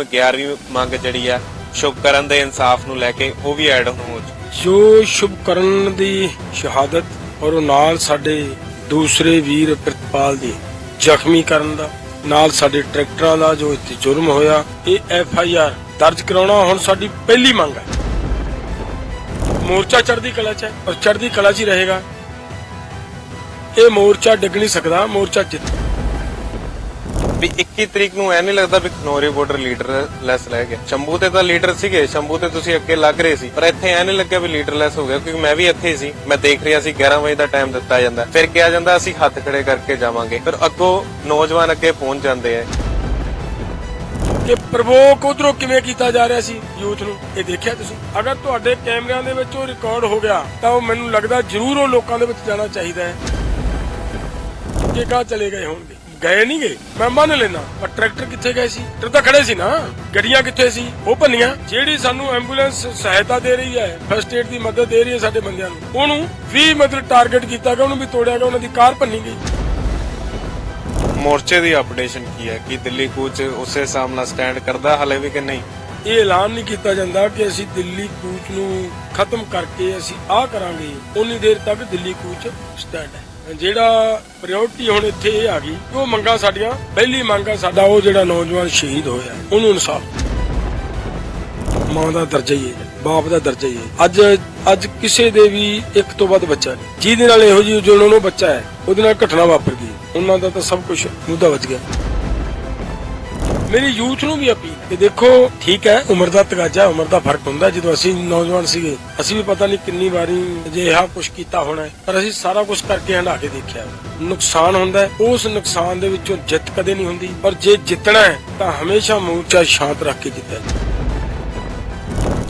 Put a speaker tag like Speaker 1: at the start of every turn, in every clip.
Speaker 1: ਹੁਣ 11ਵੀਂ ਮੰਗ ਜਿਹੜੀ ਆ ਸ਼ੁਭਕਰਨ ਦੇ ਇਨਸਾਫ ਨੂੰ ਲੈ ਕੇ ਉਹ ਵੀ ਐਡ ਹੋ
Speaker 2: ਜੋ ਸ਼ੁਭ ਕਰਨ ਦੀ ਸ਼ਹਾਦਤ ਔਰ ਉਹ ਨਾਲ ਸਾਡੇ ਦੂਸਰੇ ਵੀਰ ਪ੍ਰਿਤਪਾਲ ਦੀ ਜ਼ਖਮੀ ਕਰਨ ਦਾ, ਨਾਲ ਸਾਡੇ ਟਰੈਕਟਰਾਂ ਦਾ ਜੋ ਇੱਥੇ ਜੁਰਮ ਹੋਇਆ, ਇਹ ਐਫ ਆਈ ਆਰ ਦਰਜ ਕਰਾਉਣਾ ਹੁਣ ਸਾਡੀ ਪਹਿਲੀ ਮੰਗ ਹੈ। ਮੋਰਚਾ ਚੜ੍ਹਦੀ ਕਲਾ 'ਚ ਹੈ ਔਰ ਚੜ੍ਹਦੀ ਕਲਾ 'ਚ ਹੀ ਰਹੇਗਾ। ਇਹ ਮੋਰਚਾ ਡਿੱਗ ਨਹੀਂ ਸਕਦਾ, ਮੋਰਚਾ ਜਿੱਤ।
Speaker 1: ਵੀ 21 ਤਰੀਕ ਨੂੰ ਐ ਨਹੀਂ ਲੱਗਦਾ ਵੀ ਖਨੌਰੀ ਬਾਰਡਰ ਲੀਡਰ ਲੈਸ ਲੈ ਗਿਆ। ਸ਼ੰਭੂ ਤੇ ਤਾਂ ਲੀਡਰ ਸੀਗੇ, ਸ਼ੰਭੂ ਤੇ ਤੁਸੀਂ ਅੱਗੇ ਲੱਗ ਰਹੇ ਸੀ। ਪਰ ਇੱਥੇ ਐ ਨਹੀਂ ਲੱਗਿਆ ਵੀ ਲੀਡਰ ਲੈਸ ਹੋ ਗਿਆ, ਕਿਉਂਕਿ ਮੈਂ ਵੀ ਇੱਥੇ ਸੀ। ਮੈਂ ਦੇਖ ਰਿਹਾ ਸੀ 11 ਵਜੇ ਦਾ ਟਾਈਮ ਦਿੱਤਾ ਜਾਂਦਾ। ਫਿਰ ਕਿਹਾ ਜਾਂਦਾ, ਅਸੀਂ ਹੱਥ ਖੜੇ ਕਰਕੇ ਜਾਵਾਂਗੇ। ਫਿਰ ਅੱਗੋਂ ਨੌਜਵਾਨ ਅੱਗੇ ਪਹੁੰਚ ਜਾਂਦੇ ਆ।
Speaker 2: ਕਿ ਪ੍ਰਵੋਕ ਉਧਰੋਂ ਕਿਵੇਂ ਕੀਤਾ ਜਾ ਰਿਹਾ ਸੀ ਯੂਥ ਨੂੰ? ਇਹ ਦੇਖਿਆ ਤੁਸੀਂ? ਅਗਰ ਤੁਹਾਡੇ ਕੈਮਰਿਆਂ ਦੇ ਵਿੱਚ ਉਹ ਰਿਕਾਰਡ ਹੋ ਗਿਆ, ਤਾਂ ਉਹ ਮੈਨੂੰ ਲੱਗਦਾ ਜ਼ਰੂਰ ਉਹ ਲੋਕਾਂ ਦੇ ਵਿੱਚ ਜਾਣਾ ਚਾਹੀਦਾ ਹੈ। ਕਿ ਕਾ ਚਲੇ ਗਏ ਹੋਣਗੇ? ਗਏ ਨਹੀਂ ਗਏ ਮੈਂ ਮੰਨ ਲੈਣਾ ਪਰ ਟਰੈਕਟਰ ਕਿੱਥੇ ਗਏ ਸੀ? ਟਰੈਕਟਰ ਤਾਂ ਖੜੇ ਸੀ ਨਾ। ਗੱਡੀਆਂ ਕਿੱਥੇ ਸੀ? ਉਹ ਭੰਨੀਆਂ। ਜਿਹੜੀ ਸਾਨੂੰ ਐਂਬੂਲੈਂਸ ਸਹਾਇਤਾ ਦੇ ਰਹੀ ਹੈ ਫਸਟ ਏਡ ਦੀ ਮਦਦ ਦੇ ਰਹੀ ਹੈ ਸਾਡੇ ਬੰਦਿਆਂ ਨੂੰ। ਉਹਨੂੰ ਵੀ ਮਤਲਬ ਟਾਰਗੇਟ ਕੀਤਾ ਗਿਆ, ਉਹਨੂੰ ਵੀ ਤੋੜਿਆ ਗਿਆ, ਉਹਨਾਂ ਦੀ ਕਾਰ ਭੰਨੀ ਗਈ।
Speaker 1: ਮੋਰਚੇ ਦੀ ਅਪਡੇਸ਼ਨ ਕੀ ਹੈ? ਕਿ ਦਿੱਲੀ ਕੂਚ ਉਸੇ ਹਿਸਾਬ ਨਾਲ ਸਟੈਂਡ ਕਰਦਾ ਹਲੇ ਵੀ ਕਿ ਨਹੀਂ?
Speaker 2: ਇਹ ਐਲਾਨ ਨਹੀਂ ਕੀਤਾ ਜਾਂਦਾ ਕਿ ਅਸੀਂ ਦਿੱਲੀ ਕੂਚ ਨੂੰ ਖਤਮ ਕਰਕੇ ਅਸੀਂ ਆਹ ਕਰਾਂਗੇ। ਉਨੀ ਦੇਰ ਤੱਕ ਦਿੱਲੀ ਕੂਚ ਸਟੈਂਡ ਹੈ। ਜਿਹੜਾ ਪ੍ਰਾਇੋਰਟੀ ਹੁਣ ਇੱਥੇ ਇਹ ਆ ਗਈ ਉਹ ਮੰਗਾਂ ਸਾਡੀਆਂ, ਪਹਿਲੀ ਮੰਗ ਆ ਸਾਡਾ ਉਹ ਜਿਹੜਾ ਨੌਜਵਾਨ ਸ਼ਹੀਦ ਹੋਇਆ ਉਹਨੂੰ ਇਨਸਾਫ। ਮਾਂ ਦਾ ਦਰਜਾ ਹੀ ਹੈ, ਬਾਪ ਦਾ ਦਰਜਾ ਹੀ ਹੈ। ਅੱਜ ਅੱਜ ਕਿਸੇ ਦੇ ਵੀ ਇੱਕ ਤੋਂ ਵੱਧ ਬੱਚਾ ਨਹੀਂ। ਜਿਹਦੇ ਨਾਲ ਇਹੋ ਜਿਹੀ ਜੋ ਉਹਨੂੰ ਬੱਚਾ ਹੈ, ਉਹਦੇ ਨਾਲ ਘਟਨਾ ਵਾਪਰ ਗਈ। ਉਹਨਾਂ ਦਾ ਤਾਂ ਸਭ ਕੁਝ ਮੁੱਦਾ ਵੱਜ ਗਿਆ। ਮੇਰੀ ਯੂਥ ਨੂੰ ਵੀ ਅਪੀਲ ਕਿ ਦੇਖੋ, ਠੀਕ ਹੈ, ਉਮਰ ਦਾ ਤਗਾਜਾ, ਉਮਰ ਦਾ ਫ਼ਰਕ ਹੁੰਦਾ। ਜਦੋਂ ਅਸੀਂ ਨੌਜਵਾਨ ਸੀਗੇ, ਅਸੀਂ ਵੀ ਪਤਾ ਨਹੀਂ ਕਿੰਨੀ ਵਾਰੀ ਅਜਿਹਾ ਕੁਝ ਕੀਤਾ ਹੋਣਾ ਪਰ ਅਸੀਂ ਸਾਰਾ ਕੁਝ ਕਰਕੇ ਹੰਡਾ ਕੇ ਦੇਖਿਆ। ਨੁਕਸਾਨ ਹੁੰਦਾ ਉਸ ਨੁਕਸਾਨ ਦੇ ਵਿੱਚੋਂ ਜਿੱਤ ਕਦੇ ਨਹੀਂ ਹੁੰਦੀ। ਪਰ ਜੇ ਜਿੱਤਣਾ ਹੈ, ਤਾਂ ਹਮੇਸ਼ਾ ਮੋਰਚਾ ਸ਼ਾਂਤ ਰੱਖ ਕੇ ਜਿੱਤਿਆ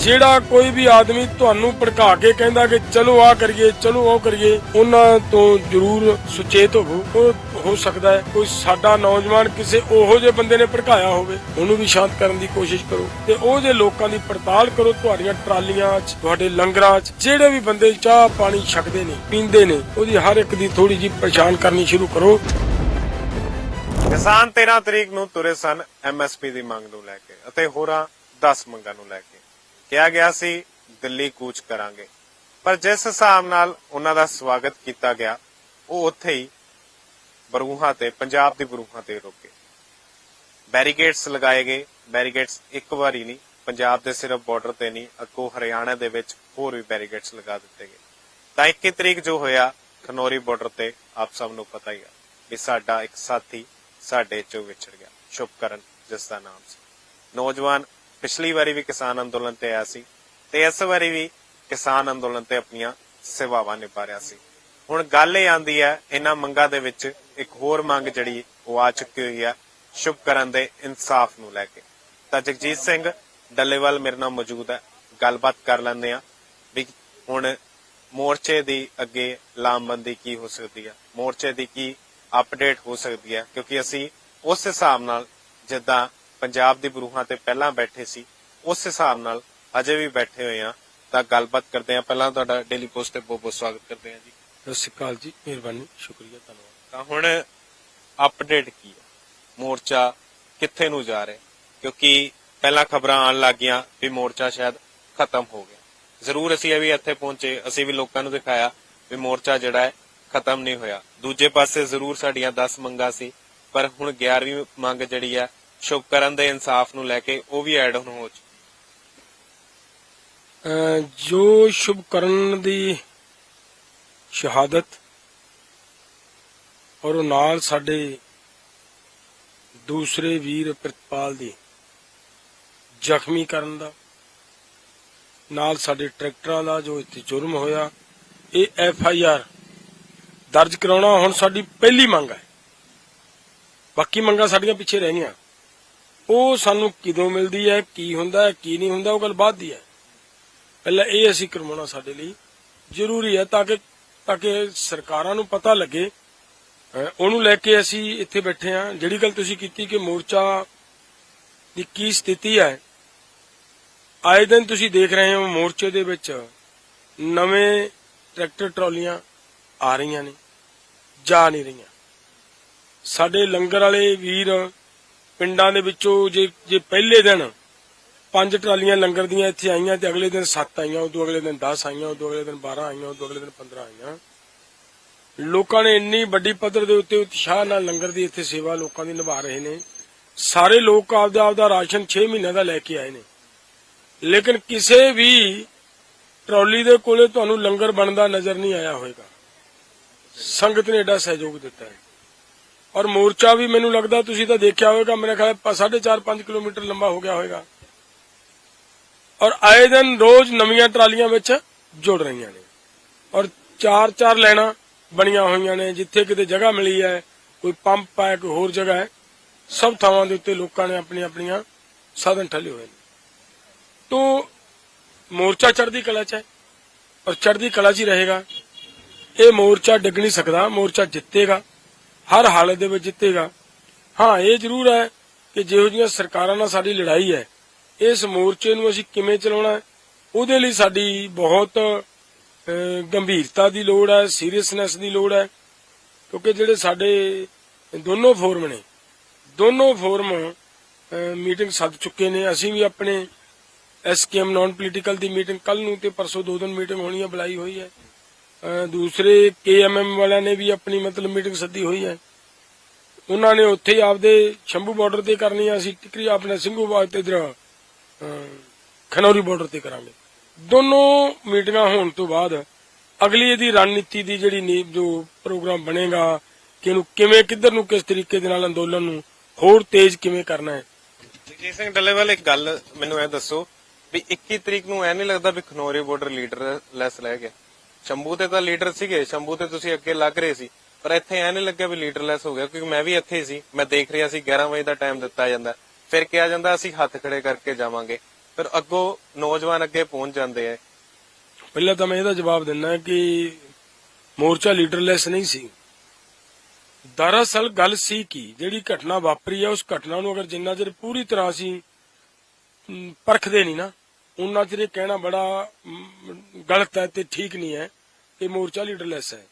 Speaker 2: ਜਿਹੜਾ ਕੋਈ ਵੀ ਆਦਮੀ ਤੁਹਾਨੂੰ ਭੜਕਾ ਕੇ ਕਹਿੰਦਾ ਕਿ ਚਲੋ ਆ ਕਰੀਏ, ਚਲੋ ਉਹ ਕਰੀਏ, ਉਹਨਾਂ ਤੋਂ ਜ਼ਰੂਰ ਸੁਚੇਤ ਹੋਵੋ। ਉਹ ਹੋ ਸਕਦਾ ਹੈ ਕੋਈ ਸਾਡਾ ਨੌਜਵਾਨ ਕਿਸੇ ਉਹੋ ਜਿਹੇ ਬੰਦੇ ਨੇ ਭੜਕਾਇਆ ਹੋਵੇ, ਉਹਨੂੰ ਵੀ ਸ਼ਾਂਤ ਕਰਨ ਦੀ ਕੋਸ਼ਿਸ਼ ਕਰੋ। ਤੇ ਉਹ ਜੇ ਲੋਕਾਂ ਦੀ ਪੜਤਾਲ ਕਰੋ, ਤੁਹਾਡੀਆਂ ਟਰਾਲੀਆਂ 'ਚ, ਤੁਹਾਡੇ ਲੰਗਰਾਂ 'ਚ, ਜਿਹੜੇ ਵੀ ਬੰਦੇ ਚਾਹ ਪਾਣੀ ਛਕਦੇ ਨੇ, ਪੀਂਦੇ ਨੇ, ਉਹਦੀ ਹਰ ਇੱਕ ਦੀ ਥੋੜੀ ਜਿਹੀ ਪਛਾਣ ਕਰਨੀ ਸ਼ੁਰੂ ਕਰੋ।
Speaker 1: ਕਿਸਾਨ 13 ਤਰੀਕ ਨੂੰ ਤੁਰੇ ਸਨ ਐਮਐਸਪੀ ਦੀ ਮੰਗ ਨੂੰ ਲੈ ਕੇ ਅਤੇ ਹੋਰਾਂ 10 ਮੰਗਾਂ ਨੂੰ ਲੈ ਕੇ। ਕਿਹਾ ਗਿਆ ਸੀ, ਦਿੱਲੀ ਕੂਚ ਕਰਾਂਗੇ। ਪਰ ਜਿਸ ਹਿਸਾਬ ਨਾਲ ਉਹਨਾਂ ਦਾ ਸਵਾਗਤ ਕੀਤਾ ਗਿਆ, ਉਹ ਉੱਥੇ ਹੀ ਬਰੂਹਾਂ ਤੇ, ਪੰਜਾਬ ਦੀ ਬਰੂਹਾਂ ਤੇ ਰੁਕੇ ਬੈਰੀਕੇਡਸ ਲਗਾਏ ਗਏ। ਬੈਰੀਕੇਡਸ ਇੱਕ ਵਾਰੀ ਨਹੀਂ, ਪੰਜਾਬ ਦੇ ਸਿਰਫ ਬਾਰਡਰ ਤੇ ਨਹੀਂ, ਅੱਗੋਂ ਹਰਿਆਣਾ ਦੇ ਵਿੱਚ ਹੋਰ ਵੀ ਬੈਰੀਕੇਡਸ ਲਗਾ ਦਿੱਤੇ ਗਏ। ਤਾਂ 21 ਤਰੀਕ ਜੋ ਹੋਇਆ, ਖਨੋਰੀ ਬਾਰਡਰ ਤੇ ਆਪ ਸਭ ਨੂੰ ਪਤਾ ਹੀ ਆ ਵੀ ਸਾਡਾ ਇੱਕ ਸਾਥੀ ਸਾਡੇ ਚੋਂ ਵਿਛੜ ਗਿਆ। ਸ਼ੁਭਕਰਨ, ਜਿਸ ਦਾ ਨਾਮ ਸੀ। ਨੌਜਵਾਨ ਪਿਛਲੀ ਵਾਰੀ ਵੀ ਕਿਸਾਨ ਅੰਦੋਲਨ ਤੇ ਆਇਆ ਸੀ ਤੇ ਇਸ ਵਾਰੀ ਵੀ ਕਿਸਾਨ ਅੰਦੋਲਨ ਤੇ ਆਪਣੀਆਂ ਸੇਵਾਵਾਂ ਨਿਭਾ ਰਿਹਾ ਸੀ। ਹੁਣ ਗੱਲ ਇਹ ਆਂਦੀ ਹੈ, ਇਹਨਾਂ ਮੰਗਾਂ ਦੇ ਵਿੱਚ ਇੱਕ ਹੋਰ ਮੰਗ ਜਿਹੜੀ ਉਹ ਆ ਚੁੱਕੀ ਹੋਈ ਹੈ, ਸ਼ੁਭਕਰਨ ਦੇ ਇਨਸਾਫ ਨੂੰ ਲੈ ਕੇ। ਤਾਂ ਜਗਜੀਤ ਸਿੰਘ ਡੱਲੇਵਾਲ ਮੇਰੇ ਨਾਲ ਮੌਜੂਦ ਹੈ, ਗੱਲਬਾਤ ਕਰ ਲੈਂਦੇ ਆ ਵੀ ਹੁਣ ਮੋਰਚੇ ਦੀ ਅੱਗੇ ਲਾਮਬੰਦੀ ਕੀ ਹੋ ਸਕਦੀ ਹੈ, ਮੋਰਚੇ ਦੀ ਕੀ ਅਪਡੇਟ ਹੋ ਸਕਦੀ ਹੈ, ਕਿਉਂਕਿ ਅਸੀਂ ਉਸ ਹਿਸਾਬ ਨਾਲ ਜਿੱਦਾਂ ਪੰਜਾਬ ਦੀ ਬਰੂਹਾਂ ਤੇ ਪਹਿਲਾਂ ਬੈਠੇ ਸੀ ਉਸ ਹਿਸਾਬ ਨਾਲ ਅਜੇ ਵੀ ਬੈਠੇ ਹੋਏ ਆ ਤਾਂ ਗੱਲਬਾਤ ਕਰਦੇ ਆ ਪਹਿਲਾਂ ਤੁਹਾਡਾ ਡੇਲੀ ਪੋਸਟ ਤੇ ਬਹੁਤ ਬਹੁਤ ਸਵਾਗਤ ਕਰਦੇ ਆ ਜੀ।
Speaker 2: ਸਤਿ ਸ਼੍ਰੀ ਅਕਾਲ ਜੀ ਮਿਹਰਬਾਨੀ ਸ਼ੁਕਰੀਆ ਧੰਨਵਾਦ।
Speaker 1: ਤਾਂ ਹੁਣ ਅਪਡੇਟ ਕੀ ਹੈ? ਮੋਰਚਾ ਕਿੱਥੇ ਨੂੰ ਜਾ ਰਿਹਾ? ਕਿਉਂਕਿ ਪਹਿਲਾਂ ਖਬਰਾਂ ਆਉਣ ਲੱਗੀਆਂ ਵੀ ਮੋਰਚਾ ਸ਼ਾਇਦ ਖਤਮ ਹੋ ਗਿਆ। ਜ਼ਰੂਰ ਅਸੀਂ ਵੀ ਇੱਥੇ ਪਹੁੰਚੇ ਅਸੀਂ ਵੀ ਲੋਕਾਂ ਨੂੰ ਦਿਖਾਇਆ ਵੀ ਮੋਰਚਾ ਜਿਹੜਾ ਹੈ ਖਤਮ ਨਹੀਂ ਹੋਇਆ। ਦੂਜੇ ਪਾਸੇ ਜ਼ਰੂਰ ਸਾਡੀਆਂ 10 ਮੰਗਾਂ ਸੀ ਪਰ ਹੁਣ 11ਵੀਂ ਮੰਗ ਜਿਹੜੀ ਹੈ ਸ਼ੁਭਕਰਨ ਦੇ ਇਨਸਾਫ ਨੂੰ ਲੈ ਕੇ ਉਹ ਵੀ ਐਡ ਹੋ ਚੁੱਕੀ
Speaker 2: ਜੋ ਸ਼ੁਭ ਕਰਨ ਦੀ ਸ਼ਹਾਦਤ ਔਰ ਉਹ ਨਾਲ ਸਾਡੇ ਦੂਸਰੇ ਵੀਰ ਪ੍ਰਿਤਪਾਲ ਦੀ ਜ਼ਖਮੀ ਕਰਨ ਦਾ, ਨਾਲ ਸਾਡੇ ਟਰੈਕਟਰਾਂ ਦਾ ਜੋ ਇੱਥੇ ਜੁਰਮ ਹੋਇਆ, ਇਹ ਐਫ ਆਈ ਆਰ ਦਰਜ ਕਰਾਉਣਾ ਹੁਣ ਸਾਡੀ ਪਹਿਲੀ ਮੰਗ ਹੈ। ਬਾਕੀ ਮੰਗਾਂ ਸਾਡੀਆਂ ਪਿੱਛੇ ਰਹਿ ਗਈਆਂ ਉਹ ਸਾਨੂੰ ਕਿਦੋਂ ਮਿਲਦੀ ਹੈ, ਕੀ ਹੁੰਦਾ ਹੈ, ਕੀ ਨਹੀਂ ਹੁੰਦਾ, ਉਹ ਗੱਲ ਬਾਅਦ ਦੀ ਹੈ। ਪਹਿਲਾਂ ਇਹ ਅਸੀਂ ਕਰਵਾਉਣਾ ਸਾਡੇ ਲਈ ਜ਼ਰੂਰੀ ਹੈ ਤਾਂ ਕਿ ਤਾਂ ਕਿ ਸਰਕਾਰਾਂ ਨੂੰ ਪਤਾ ਲੱਗੇ। ਉਹਨੂੰ ਲੈ ਕੇ ਅਸੀਂ ਇੱਥੇ ਬੈਠੇ ਹਾਂ। ਜਿਹੜੀ ਗੱਲ ਤੁਸੀਂ ਕੀਤੀ ਕਿ ਮੋਰਚਾ ਦੀ ਕੀ ਸਥਿਤੀ ਹੈ, ਆਏ ਦਿਨ ਤੁਸੀਂ ਦੇਖ ਰਹੇ ਹੋ ਮੋਰਚੇ ਦੇ ਵਿੱਚ ਨਵੇਂ ਟਰੈਕਟਰ ਟਰਾਲੀਆਂ ਆ ਰਹੀਆਂ ਨੇ, ਜਾ ਨਹੀਂ ਰਹੀਆਂ। ਸਾਡੇ ਲੰਗਰ ਵਾਲੇ ਵੀਰ ਪਿੰਡਾਂ ਦੇ ਵਿੱਚੋਂ ਜੇ ਜੇ ਪਹਿਲੇ ਦਿਨ ਪੰਜ ਟਰਾਲੀਆਂ ਲੰਗਰ ਦੀਆਂ ਇੱਥੇ ਆਈਆਂ ਤੇ ਅਗਲੇ ਦਿਨ 7 ਆਈਆਂ, ਉਦੋਂ ਅਗਲੇ ਦਿਨ 10 ਆਈਆਂ, ਉਦੋਂ ਅਗਲੇ ਦਿਨ 12 ਆਈਆਂ, ਉਦੋਂ ਅਗਲੇ ਦਿਨ 15 ਆਈਆਂ। ਲੋਕਾਂ ਨੇ ਇੰਨੀ ਵੱਡੀ ਪੱਧਰ ਦੇ ਉੱਤੇ ਉਤਸ਼ਾਹ ਨਾਲ ਲੰਗਰ ਦੀ ਇੱਥੇ ਸੇਵਾ ਲੋਕਾਂ ਦੀ ਨਿਭਾ ਰਹੇ ਨੇ। ਸਾਰੇ ਲੋਕ ਆਪਦਾ ਆਪਦਾ ਰਾਸ਼ਨ 6 ਮਹੀਨਿਆਂ ਦਾ ਲੈ ਕੇ ਆਏ ਨੇ। ਲੇਕਿਨ ਕਿਸੇ ਵੀ ਟਰਾਲੀ ਦੇ ਕੋਲੇ ਤੁਹਾਨੂੰ ਲੰਗਰ ਬਣਦਾ ਨਜ਼ਰ ਨਹੀਂ ਆਇਆ ਹੋਵੇਗਾ ਸੰਗਤ ਨੇ ਏਡਾ ਸਹਿਯੋਗ ਦਿੱਤਾ ਹੈ। ਔਰ ਮੋਰਚਾ ਵੀ ਮੈਨੂੰ ਲੱਗਦਾ ਤੁਸੀਂ ਤਾਂ ਦੇਖਿਆ ਹੋਵੇਗਾ, ਮੇਰੇ ਖਿਆਲ 4.5 5 ਕਿਲੋਮੀਟਰ ਲੰਬਾ ਹੋ ਗਿਆ ਹੋਵੇਗਾ। ਔਰ ਆਏ ਦਿਨ ਰੋਜ਼ ਨਵੀਆਂ ਟਰਾਲੀਆਂ ਵਿੱਚ ਜੁੜ ਰਹੀਆਂ ਨੇ। ਔਰ ਚਾਰ ਚਾਰ ਲੈਣਾ ਬਣੀਆਂ ਹੋਈਆਂ ਨੇ, ਜਿੱਥੇ ਕਿਤੇ ਜਗ੍ਹਾ ਮਿਲੀ ਹੈ, ਕੋਈ ਪੰਪ ਹੈ, ਕੋਈ ਹੋਰ ਜਗ੍ਹਾ ਹੈ, ਸਭ ਥਾਵਾਂ ਦੇ ਉੱਤੇ ਲੋਕਾਂ ਨੇ ਆਪਣੀਆਂ ਆਪਣੀਆਂ ਸਾਧਨ ਠੱਲੇ ਹੋਏ ਨੇ। ਤੋਂ ਮੋਰਚਾ ਚੜ੍ਹਦੀ ਕਲਾ 'ਚ ਹੈ ਔਰ ਚੜ੍ਹਦੀ ਕਲਾ 'ਚ ਹੀ ਰਹੇਗਾ। ਇਹ ਮੋਰਚਾ ਡਿੱਗ ਨਹੀਂ ਸਕਦਾ, ਮੋਰਚਾ ਜਿੱਤੇਗਾ। ਹਰ ਹਾਲਤ ਦੇ ਵਿੱਚ ਜਿੱਤੇਗਾ। ਹਾਂ ਇਹ ਜ਼ਰੂਰ ਹੈ ਕਿ ਜਿਹੋ ਜਿਹੀਆਂ ਸਰਕਾਰਾਂ ਨਾਲ ਸਾਡੀ ਲੜਾਈ ਹੈ ਇਸ ਮੋਰਚੇ ਨੂੰ ਅਸੀਂ ਕਿਵੇਂ ਚਲਾਉਣਾ ਹੈ, ਉਹਦੇ ਲਈ ਸਾਡੀ ਬਹੁਤ ਗੰਭੀਰਤਾ ਦੀ ਲੋੜ ਹੈ ਸੀਰੀਅਸਨੈਸ ਦੀ ਲੋੜ ਹੈ ਕਿਉਂਕਿ ਜਿਹੜੇ ਸਾਡੇ ਦੋਨੋਂ ਫੋਰਮ ਨੇ ਦੋਨੋਂ ਫੋਰਮ ਮੀਟਿੰਗ ਸੱਦ ਚੁੱਕੇ ਨੇ। ਅਸੀਂ ਵੀ ਆਪਣੇ ਐਸਕੇਐਮ ਨਾਨ ਪੋਲੀਟੀਕਲ ਦੀ ਮੀਟਿੰਗ ਕੱਲ ਨੂੰ ਤੇ ਪਰਸੋਂ ਦੋ ਦਿਨ ਮੀਟਿੰਗ ਹੋਣੀ ਹੈ ਬੁਲਾਈ ਹੋਈ ਹੈ। ਦੂਸਰੇ ਕੇਐਮਐਮ ਵਾਲਿਆਂ ਨੇ ਵੀ ਆਪਣੀ ਮਤਲਬ ਮੀਟਿੰਗ ਸੱਦੀ ਹੋਈ ਹੈ। ਉਹਨਾਂ ਨੇ ਉੱਥੇ ਹੀ ਆਪਦੇ ਸ਼ੰਭੂ ਬਾਰਡਰ ਤੇ ਕਰਨੀ ਆ, ਅਸੀਂ ਟਿਕਰੀ ਆਪਣੇ ਸਿੰਘੂ ਤੇ ਇਧਰ ਖਨੌਰੀ ਬਾਰਡਰ ਤੇ ਕਰਾਂਗੇ। ਦੋਨੋਂ ਮੀਟਿੰਗਾਂ ਹੋਣ ਤੋਂ ਬਾਅਦ ਅਗਲੀ ਇਹਦੀ ਰਣਨੀਤੀ ਦੀ ਜਿਹੜੀ ਨੀਂਹ ਜੋ ਪ੍ਰੋਗਰਾਮ ਬਣੇਗਾ ਕਿ ਇਹਨੂੰ ਕਿਵੇਂ, ਕਿੱਧਰ ਨੂੰ, ਕਿਸ ਤਰੀਕੇ ਦੇ ਨਾਲ ਅੰਦੋਲਨ ਨੂੰ ਹੋਰ ਤੇਜ਼ ਕਿਵੇਂ ਕਰਨਾ ਹੈ।
Speaker 1: ਜਗਜੀਤ ਸਿੰਘ ਡੱਲੇਵਾਲ ਇੱਕ ਗੱਲ ਮੈਨੂੰ ਇਹ ਦੱਸੋ ਵੀ 21 ਤਰੀਕ ਨੂੰ ਐ ਨਹੀਂ ਲੱਗਦਾ ਵੀ ਖਨੌਰੀ ਬਾਰਡਰ ਲੀਡਰ ਲੈਸ ਲੈ ਗਿਆ। ਸ਼ੰਭੂ ਤੇ ਤਾਂ ਲੀਡਰ ਸੀਗੇ ਸ਼ੰਭੂ ਤੇ ਤੁਸੀਂ ਅੱਗੇ ਲੱਗ ਰਹੇ ਸੀ। ਪਰ ਇੱਥੇ ਐ ਨਹੀਂ ਲੱਗਿਆ ਵੀ ਲੀਡਰ ਲੈਸ ਹੋ ਗਿਆ ਕਿਉਂਕਿ ਮੈਂ ਵੀ ਇੱਥੇ ਸੀ। ਮੈਂ ਦੇਖ ਰਿਹਾ ਸੀ 11 ਵਜੇ ਦਾ ਟਾਈਮ ਦਿੱਤਾ ਜਾਂਦਾ। ਫਿਰ ਕਿਹਾ ਜਾਂਦਾ ਅਸੀਂ ਹੱਥ ਖੜੇ ਕਰਕੇ ਜਾਵਾਂਗੇ। ਫਿਰ ਅੱਗੋਂ ਨੌਜਵਾਨ ਅੱਗੇ ਪਹੁੰਚ ਜਾਂਦੇ ਆ
Speaker 2: ਪਹਿਲਾਂ ਤਾਂ ਮੈਂ ਇਹਦਾ ਜਵਾਬ ਦਿੰਦਾ ਕਿ ਮੋਰਚਾ ਲੀਡਰਲੈਸ ਨਹੀਂ ਸੀ। ਦਰਅਸਲ ਗੱਲ ਸੀ ਕਿ ਜਿਹੜੀ ਘਟਨਾ ਵਾਪਰੀ ਹੈ ਉਸ ਘਟਨਾ ਨੂੰ ਅਗਰ ਜਿੰਨਾ ਚਿਰ ਪੂਰੀ ਤਰ੍ਹਾਂ ਅਸੀਂ ਅਮ, ਪਰਖਦੇ ਨਹੀਂ ਨਾ ਉਹਨਾਂ ਚਿਰ ਇਹ ਕਹਿਣਾ ਬੜਾ ਗਲਤ ਹੈ ਤੇ ਠੀਕ ਨਹੀਂ ਹੈ, ਇਹ ਮੋਰਚਾ ਲੀਡਰਲੈਸ ਹੈ।